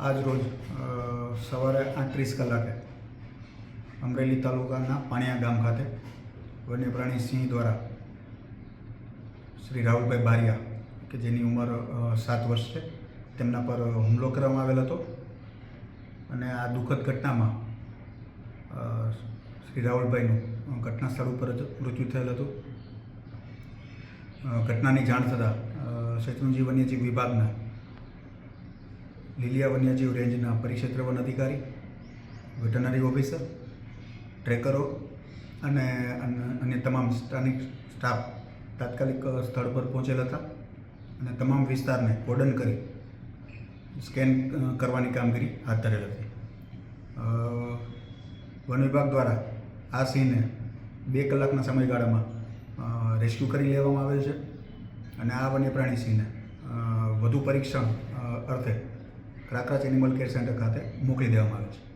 આજ રોજ સવારે આઠત્રીસ કલાકે અમરેલી તાલુકાના પાણિયા ગામ ખાતે વન્ય પ્રાણી સિંહ દ્વારા શ્રી રાહુલભાઈ બારિયા, કે જેની ઉંમર સાત વર્ષ છે, તેમના પર હુમલો કરવામાં આવેલ હતો. અને આ દુઃખદ ઘટનામાં શ્રી રાહુલભાઈનું ઘટના સ્થળ ઉપર જ મૃત્યુ થયેલ હતું. ઘટનાની જાણ થતાં શેત્રુંજી વન્યજીવ વિભાગના લીલિયા વન્યજીવ રેન્જના પરિક્ષેત્ર વન અધિકારી, વેટરનરી ઓફિસર, ટ્રેકરો અને અન્ય તમામ સ્થાનિક સ્ટાફ તાત્કાલિક સ્થળ પર પહોંચેલ હતા અને તમામ વિસ્તારને કોર્ડન કરી સ્કેન કરવાની કામગીરી હાથ ધરેલ હતી. વન વિભાગ દ્વારા આ સિંહને બે કલાકના સમયગાળામાં રેસ્ક્યુ કરી લેવામાં આવેલ છે અને આ વન્ય પ્રાણી સિંહને વધુ પરીક્ષણ અર્થે ક્રાકરાચ એનિમલ કેર સેન્ટર ખાતે મોકલી દેવામાં આવે છે.